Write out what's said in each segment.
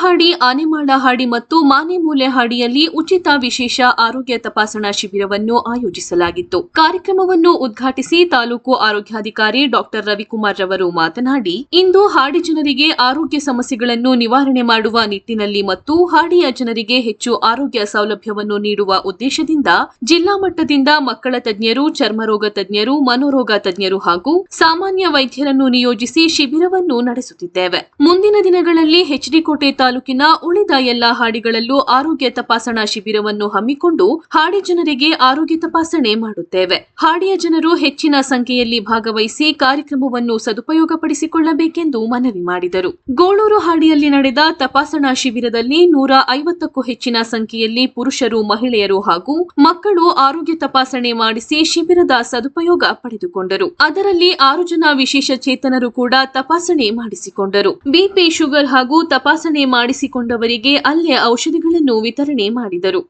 ಹಾಡಿ, ಆನೆಮಾಳ ಹಾಡಿ ಮತ್ತು ಮಾನೆಮೂಲೆ ಹಾಡಿಯಲ್ಲಿ ಉಚಿತ ವಿಶೇಷ ಆರೋಗ್ಯ ತಪಾಸಣಾ ಶಿಬಿರವನ್ನು ಆಯೋಜಿಸಲಾಗಿತ್ತು. ಕಾರ್ಯಕ್ರಮವನ್ನು ಉದ್ಘಾಟಿಸಿ ತಾಲೂಕು ಆರೋಗ್ಯಾಧಿಕಾರಿ ಡಾಕ್ಟರ್ ರವಿಕುಮಾರ್ ರವರು ಮಾತನಾಡಿ, ಇಂದು ಹಾಡಿ ಜನರಿಗೆ ಆರೋಗ್ಯ ಸಮಸ್ಯೆಗಳನ್ನು ನಿವಾರಣೆ ಮಾಡುವ ನಿಟ್ಟಿನಲ್ಲಿ ಮತ್ತು ಹಾಡಿಯ ಜನರಿಗೆ ಹೆಚ್ಚು ಆರೋಗ್ಯ ಸೌಲಭ್ಯವನ್ನು ನೀಡುವ ಉದ್ದೇಶದಿಂದ ಜಿಲ್ಲಾ ಮಟ್ಟದಿಂದ ಮಕ್ಕಳ ತಜ್ಞರು, ಚರ್ಮರೋಗ ತಜ್ಞರು, ಮನೋರೋಗ ತಜ್ಞರು ಹಾಗೂ ಸಾಮಾನ್ಯ ವೈದ್ಯರನ್ನು ನಿಯೋಜಿಸಿ ಶಿಬಿರವನ್ನು ನಡೆಸುತ್ತಿದ್ದೇವೆ. ಮುಂದಿನ ದಿನಗಳಲ್ಲಿ ಹೆಚ್ಡಿಕೋಟೆ ತಾಲೂಕಿನ ಉಳಿದ ಎಲ್ಲಾ ಹಾಡಿಗಳಲ್ಲೂ ಆರೋಗ್ಯ ತಪಾಸಣಾ ಶಿಬಿರವನ್ನು ಹಮ್ಮಿಕೊಂಡು ಹಾಡಿ ಜನರಿಗೆ ಆರೋಗ್ಯ ತಪಾಸಣೆ ಮಾಡುತ್ತೇವೆ. ಹಾಡಿಯ ಜನರು ಹೆಚ್ಚಿನ ಸಂಖ್ಯೆಯಲ್ಲಿ ಭಾಗವಹಿಸಿ ಕಾರ್ಯಕ್ರಮವನ್ನು ಸದುಪಯೋಗಪಡಿಸಿಕೊಳ್ಳಬೇಕೆಂದು ಮನವಿ ಮಾಡಿದರು. ಗೋಳೂರು ಹಾಡಿಯಲ್ಲಿ ನಡೆದ ತಪಾಸಣಾ ಶಿಬಿರದಲ್ಲಿ ನೂರ ಐವತ್ತಕ್ಕೂ ಹೆಚ್ಚಿನ ಸಂಖ್ಯೆಯಲ್ಲಿ ಪುರುಷರು, ಮಹಿಳೆಯರು ಹಾಗೂ ಮಕ್ಕಳು ಆರೋಗ್ಯ ತಪಾಸಣೆ ಮಾಡಿಸಿ ಶಿಬಿರದ ಸದುಪಯೋಗ ಪಡೆದುಕೊಂಡರು. ಅದರಲ್ಲಿ ಆರು ಜನ ವಿಶೇಷ ಚೇತನರು ಕೂಡ ತಪಾಸಣೆ ಮಾಡಿಸಿಕೊಂಡರು. ಬಿಪಿ ಶುಗರ್ ಹಾಗೂ ತಪಾಸಣೆ ಮಾಡಿಸಿಕೊಂಡವರಿಗೆ ಅಲ್ಲೇ ಔಷಧಿಗಳನ್ನು ವಿತರಣೆ ಮಾಡಿದರು.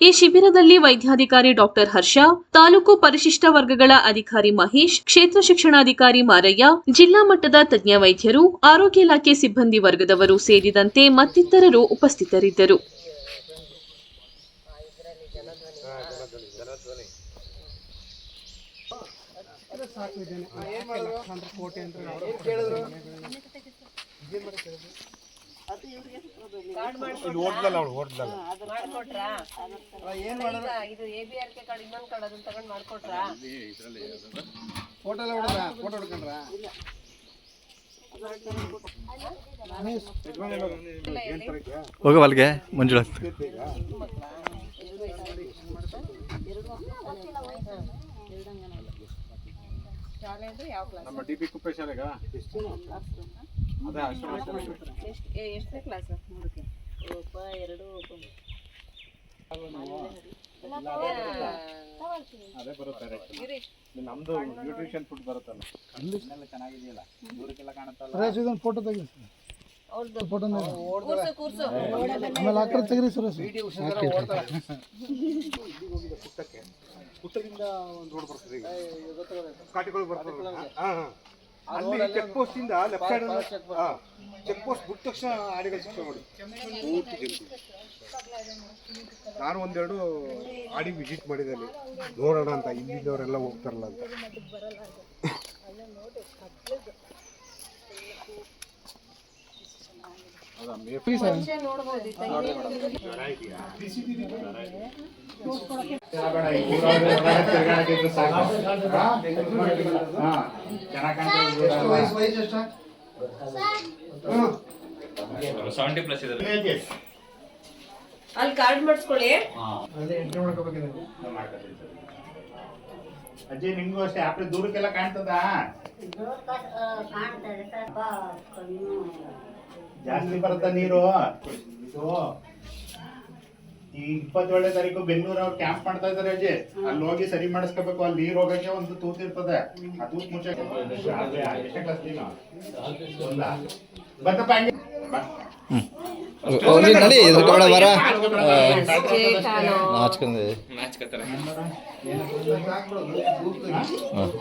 ಈ ಶಿಬಿರದಲ್ಲಿ ವೈದ್ಯಾಧಿಕಾರಿ ಡಾಕ್ಟರ್ ಹರ್ಷ, ತಾಲೂಕು ಪರಿಶಿಷ್ಟ ವರ್ಗಗಳ ಅಧಿಕಾರಿ ಮಹೇಶ್, ಕ್ಷೇತ್ರ ಶಿಕ್ಷಣಾಧಿಕಾರಿ ಮಾರಯ್ಯ, ಜಿಲ್ಲಾ ಮಟ್ಟದ ತಜ್ಞ ವೈದ್ಯರು, ಆರೋಗ್ಯ ಇಲಾಖೆ ಸಿಬ್ಬಂದಿ ವರ್ಗದವರು ಸೇರಿದಂತೆ ಮತ್ತಿತರರು ಉಪಸ್ಥಿತರಿದ್ದರು. ಓಡ್ದಲ್ಲ ಅವಳು ಓಡ್ದಲ್ಲ ಮಾಡ್ಕೊಟ್ರಾ ಈಗ ಇದು A B R K card ಇನ್ನೊಂದು ಕಾರ್ಡ್ ಅದನ್ನ ತಗೊಂಡ್ ಮಾಡ್ಕೊಟ್ರಾ? ಫೋಟೋ ಎಲ್ಲ ಹೊಡೆದ ಫೋಟೋ ಹೊಡ್ಕೊಂಡ್ರ? ಹೋಗೋ ಅಲ್ಲಿಗೆ ಮಂಜುಳಾ. ಶಾಲೆ ಅಂದ್ರೆ ಯಾವ ಕ್ಲಾಸ್ ನಮ್ಮ ಡಿ ಪಿ ಆಶ್ರಮ ಎಷ್ಟು ಎಷ್ಟನೇ ಕ್ಲಾಸ್ ಮೂರಕ್ಕೆ ಒಬ್ಬ ಎರಡು ಅದೇ ಬರುತ್ತೆ? ನಮ್ದು ನ್ಯೂಟ್ರಿಷನ್ ಫುಡ್ ಬರುತ್ತಲ್ಲ. ಚೆನ್ನಾಗಿದೆಯಲ್ಲ? ದೂರಕ್ಕೆಲ್ಲ ಕಾಣುತ್ತಲ್ಲ? ಫೋಟೋ ತೆಗಿ. ಫೋಟೋ ಆಮೇಲೆ ಹಾಕ್ರೆ ತೆಗಿರಿ ಸುರೇಶ್. ಪುಟ್ಟಕ್ಕೆ. ಪುಟ್ಟದಿಂದ ಒಂದು ರೋಡ್ ಬರ್ತದೆ ಕಾಟಿಗಳು ಬರ್ತದೆ. ಹಾ, ಹಾ. ಅಲ್ಲಿ ಚೆಕ್ ಪೋಸ್ಟ್ ಇಂದ ಲೆಫ್ಟ್ ಸೈಡ್ ಚೆಕ್ ಪೋಸ್ಟ್ ಬಿಟ್ಟ ತಕ್ಷಣ ಆಡಿಗೆ ಶಿಕ್ಷೆ ಮಾಡಿ ಪೂರ್ತಿ ನಾನು ಒಂದೆರಡು ಆಡಿ ವಿಸಿಟ್ ಮಾಡಿದೆ ಅಲ್ಲಿ ನೋಡೋಣ ಅಂತ ಇಲ್ಲಿದ್ದವರೆಲ್ಲ ಹೋಗ್ತಾರಲ್ಲ ಅಂತ. ಅಲ್ಲಿ ಕಾರ್ಡ್ ಮಾಡಿಸ್ಕೊಳ್ಳಿ. ಅಜ್ಜಿ ನಿಮ್ಗೂ ಅಷ್ಟೇ ಆಪ್ರೆ ದೂರಕ್ಕೆಲ್ಲ ಕಾಣ್ತದ? ಜಾಸ್ತಿ ಬರುತ್ತ ನೀರು? ಇದು ಈ ಇಪ್ಪತ್ತೇಳನೇ ತಾರೀಕು ಬೆಂಗಳೂರು ಅವ್ರು ಕ್ಯಾಂಪ್ ಮಾಡ್ತಾ ಇದಾರೆ ಅಜ್ಜಿ ಅಲ್ಲಿ ಹೋಗಿ ಸರಿ ಮಾಡಿಸ್ಕೋಬೇಕು ಅಲ್ಲಿ ನೀರು ಹೋಗಕ್ಕೆ ಒಂದು ತೂತ್ ಇರ್ತದೆ. ಆ ತೂತ್ ಮುಚ್ಚ ಎಷ್ಟೇ ಕ್ಲಾಸ್ ನೀನು ಒಂದಾ? ಬರ್ತಪ್ಪ ಹಂಗೆ ಬಾ. ನಡಿ ಇದ್ರ ಕಡೆ ಬರ ಕಾಲು ನಾಚ್ಕೊಂಡೆ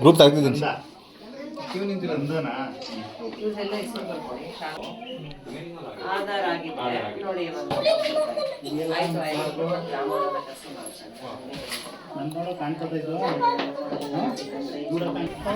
ಗ್ರೂಪ್ ತೆಗ್ದಿದ್ದೀನಿ. ಆಧಾರ್ ಆಗಿದೆ. ನೋಡಿ ಒಂದು ಆಯ್ತು ಆಯ್ತು. ಗ್ರಾಮೋನ್ನತ ಕಸಿ ಮಾಡ್ತಾರೆ. ನನ್ ನೋಡು ಕಾಣ್ತದ ಇದು. ಹಾ? ದೂರ ಕಾಣ್ತದೆ.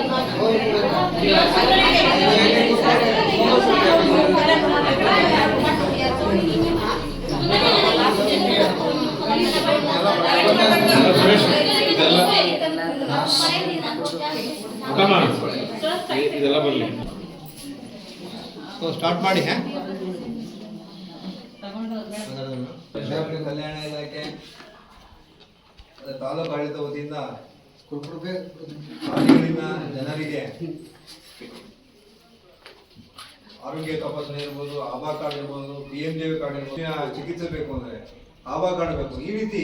ಕೊಡ್ತೀನಿ ಬರಲಿ ಸ್ಟಾರ್ಟ್ ಮಾಡಿ ಕಲ್ಯಾಣ ಇಲಾಖೆ ತಾಲೂಕು ಆಡಳಿತ ವತಿಯಿಂದ ಜನರಿಗೆ ಆರೋಗ್ಯ ತಪಾಸಣೆ ಇರ್ಬೋದು, ಆಭಾ ಕಾರ್ಡ್ ಇರ್ಬೋದು, ಪಿ ಎಂ ಜೆ ಕಾರ್ಡ್ ಇರ್ಬೋದು ಚಿಕಿತ್ಸೆ ಬೇಕು ಅಂದರೆ ಆಭಾ ಕಾರ್ಡ್ ಬೇಕು. ಈ ರೀತಿ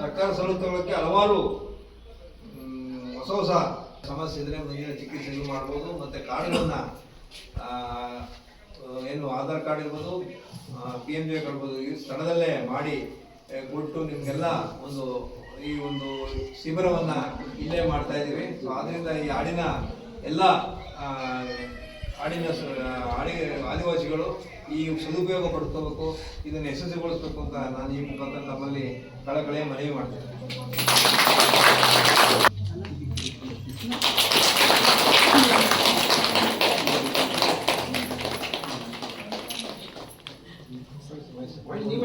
ಸರ್ಕಾರ ಸೌಲಭ್ಯಕ್ಕೆ ಹಲವಾರು ಹೊಸ ಹೊಸ ಸಮಸ್ಯೆ ಇದ್ರೆ ಮುಂದಿನ ಚಿಕಿತ್ಸೆ ಮಾಡ್ಬೋದು. ಮತ್ತು ಕಾರ್ಡ್ಗಳನ್ನ ಏನು ಆಧಾರ್ ಕಾರ್ಡ್ ಇರ್ಬೋದು ಪಿ ಎಂ ಜೆ ಕಾರ್ಡ್ ಇರ್ಬೋದು, ಈ ಸ್ಥಳದಲ್ಲೇ ಮಾಡಿ ಕೊಟ್ಟು ನಿಮಗೆಲ್ಲ ಒಂದು ಈ ಒಂದು ಶಿಬಿರವನ್ನ ಇಲ್ಲೇ ಮಾಡ್ತಾ ಇದ್ದೀವಿ. ಸೊ ಆದ್ರಿಂದ ಈ ಹಾಡಿನ ಎಲ್ಲ ಹಾಡಿನ ಹಾಡಿಗೆ ಹಾಡಿ, ಆದಿವಾಸಿಗಳು ಈ ಸದುಪಯೋಗ ಪಡ್ಕೋಬೇಕು, ಇದನ್ನು ಯಶಸ್ವಿಗೊಳಿಸ್ಬೇಕು ಅಂತ ನಾನು ಈ ಮುಖಾಂತರ ನಮ್ಮಲ್ಲಿ ಕಳಕಳಿಯ ಮನವಿ ಮಾಡ್ತೇನೆ. ಈ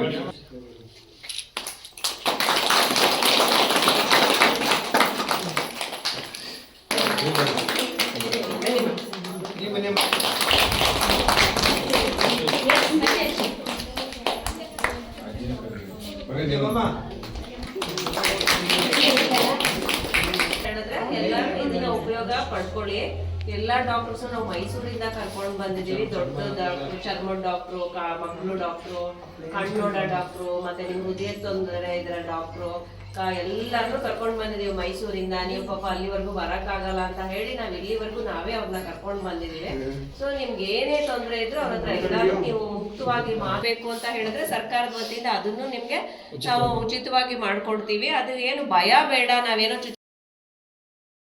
ಡಾಕ್ಟರ್ಸ್ ನಾವು ಮೈಸೂರಿಂದ ಕರ್ಕೊಂಡು ಬಂದಿದ್ದೀವಿ. ದೊಡ್ಡ ಡಾಕ್ಟ್ರು ಚರ್ಮದ ಡಾಕ್ಟ್ರು ಮಕ್ಕಳು ಡಾಕ್ಟ್ರು ಕಣ್ಣೋಡ ಡಾಕ್ಟ್ರು ಮತ್ತೆ ನಿಮ್ ಹೃದಯ ತೊಂದರೆ ಇದ್ರ ಡಾಕ್ಟ್ರು ಎಲ್ಲರನ್ನು ಕರ್ಕೊಂಡು ಬಂದಿದ್ದೀವಿ ಮೈಸೂರಿಂದ. ನೀವು ಪಾಪ ಅಲ್ಲಿವರೆಗೂ ಬರಕ್ಕಾಗಲ್ಲ ಅಂತ ಹೇಳಿ ನಾವ್ ಇಲ್ಲಿವರೆಗೂ ನಾವೇ ಅವ್ರನ್ನ ಕರ್ಕೊಂಡು ಬಂದಿದ್ದೀವಿ. ಸೊ ನಿಮ್ಗೆ ಏನೇ ತೊಂದರೆ ಇದ್ರು ಅವ್ರ ಹತ್ರ ಎಲ್ಲಾರು ನೀವು ಮುಕ್ತವಾಗಿ ಮಾಡ್ಬೇಕು ಅಂತ ಹೇಳಿದ್ರೆ ಸರ್ಕಾರದ ವತಿಯಿಂದ ಅದನ್ನು ನಿಮ್ಗೆ ನಾವು ಉಚಿತವಾಗಿ ಮಾಡ್ಕೊಡ್ತೀವಿ. ಅದು ಏನು ಭಯ ಬೇಡ. ನಾವೇನೋ